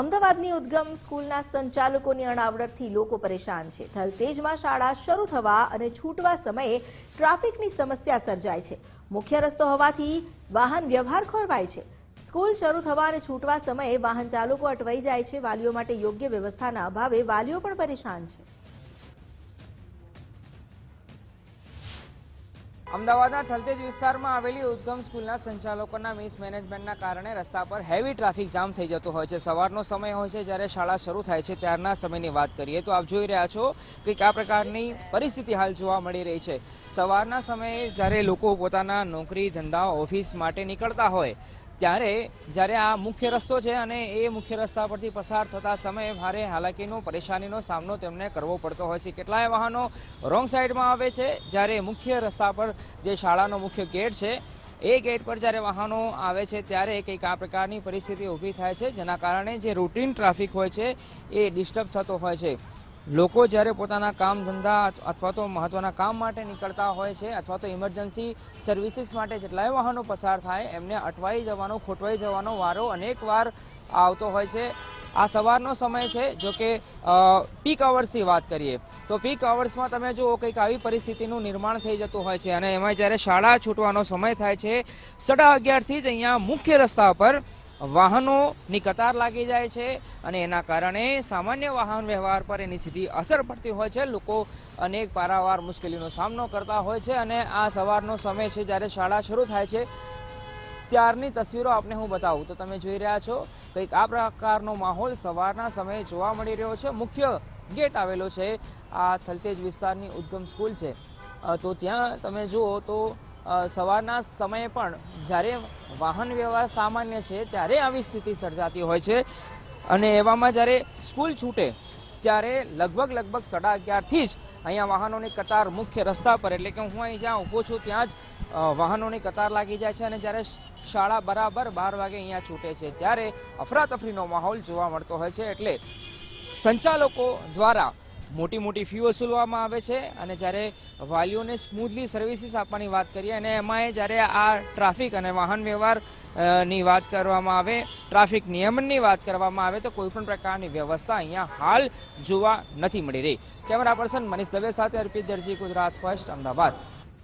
અમદાવાદની ઉદ્ગમ સ્કૂલના સંચાલકોની અણાવડતથી લોકો પરેશાન છે. થલતેજમાં શાળા શરૂ થવા અને છૂટવા સમયે ટ્રાફિકની સમસ્યા સર્જાય છે. મુખ્ય રસ્તો હોવાથી વાહન વ્યવહાર ખોરવાય છે. સ્કૂલ શરૂ થવા અને છૂટવા સમયે વાહન ચાલકો અટવાઈ જાય છે. વાલીઓ માટે યોગ્ય વ્યવસ્થાના અભાવે વાલીઓ પણ પરેશાન છે. અમદાવાદના થલતેજ વિસ્તારમાં આવેલી ઉદ્ગમ સ્કૂલના સંચાલકોના મિસ મેનેજમેન્ટના કારણે રસ્તા પર હેવી ટ્રાફિક જામ થઈ જતો હોય છે. સવારનો સમય હોય છે જ્યારે શાળા શરૂ થાય છે ત્યારના સમયની વાત કરીએ તો આપ જોઈ રહ્યા છો કે કયા પ્રકારની પરિસ્થિતિ હાલ જોવા મળી રહી છે. સવારના સમયે જ્યારે લોકો પોતાના નોકરી ધંધા ઓફિસ માટે નીકળતા હોય ત્યારે જ્યારે આ મુખ્ય રસ્તો છે અને એ મુખ્ય રસ્તા પરથી પસાર થતા સમયે ભારે હાલાકીનો, પરેશાનીનો સામનો તેમને કરવો પડતો હોય છે. કેટલાય વાહનો રોંગ સાઈડમાં આવે છે. જ્યારે મુખ્ય રસ્તા પર જે શાળાનો મુખ્ય ગેટ છે, એ ગેટ પર જ્યારે વાહનો આવે છે, ત્યારે કંઈક આ પ્રકારની પરિસ્થિતિ ઊભી થાય છે, જેના કારણે જે રૂટીન ટ્રાફિક હોય છે, એ ડિસ્ટર્બ થતો હોય છે. લોકો જ્યારે પોતાના કામ ધંધા અથવા તો મહત્વના કામ માટે નીકળતા હોય છે અથવા તો ઇમરજન્સી સર્વિસીસ માટે જેટલાય વાહનો પસાર થાય, એમને અટવાઈ જવાનો, ખોટવાઈ જવાનો વારો અનેક વાર આવતો હોય છે. આ સવારનો સમય છે, જો કે પીક અવર્સની વાત કરીએ, તો પીક અવર્સમાં તમે જુઓ કંઈક આવી પરિસ્થિતિનું નિર્માણ થઈ જતું હોય છે અને એમાં જ્યારે શાળા છૂટવાનો સમય થાય છે, સાડા અગિયારથી જ અહીંયા મુખ્ય રસ્તા પર વાહનોની કતાર લાગી જાય છે અને એના કારણે સામાન્ય વાહન વ્યવહાર પર એની સીધી અસર પડતી હોય છે. લોકો અનેક પારાવાર મુશ્કેલીનો સામનો કરતા હોય છે અને આ સવારનો સમય છે જ્યારે શાળા શરૂ થાય છે. ત્યારની તસવીરો આપને હું બતાવું. તો તમે જોઈ રહ્યા છો, કંઈક આ પ્રકારનો માહોલ સવારના સમયે જોવા મળી રહ્યો છે. મુખ્ય ગેટ આવેલો છે. આ થલતેજ વિસ્તારની ઉદ્ગમ સ્કૂલ છે. તો ત્યાં તમે જુઓ તો સવારના સમયે પણ જ્યારે વાહન વ્યવહાર સામાન્ય છે, ત્યારે આવી સ્થિતિ સર્જાતી હોય છે. અને એવામાં જ્યારે સ્કૂલ છૂટે, ત્યારે લગભગ લગભગ સાડા અગિયારથી જ અહીંયા વાહનોની કતાર મુખ્ય રસ્તા પર, એટલે કે હું અહીં જ્યાં ઊભો છું ત્યાં જ વાહનોની કતાર લાગી જાય છે અને જ્યારે શાળા બરાબર બાર વાગે અહીંયા છૂટે છે, ત્યારે અફરાતફરીનો માહોલ જોવા મળતો હોય છે. એટલે સંચાલકો દ્વારા મોટી મોટી ફી વસૂલવામાં આવે છે અને જ્યારે વાલીઓને સ્મૂથલી સર્વિસીસ આપવાની વાત કરીએ અને એમાંય જ્યારે આ ટ્રાફિક અને વાહન વ્યવહારની વાત કરવામાં આવે, ટ્રાફિક નિયમનની વાત કરવામાં આવે તો કોઈપણ પ્રકારની વ્યવસ્થા અહીંયા હાલ જોવા નથી મળી રહી. કેમેરા પર્સન મનીષ દવે સાથે અર્પિત દરજી, ગુજરાત ફર્સ્ટ, અમદાવાદ.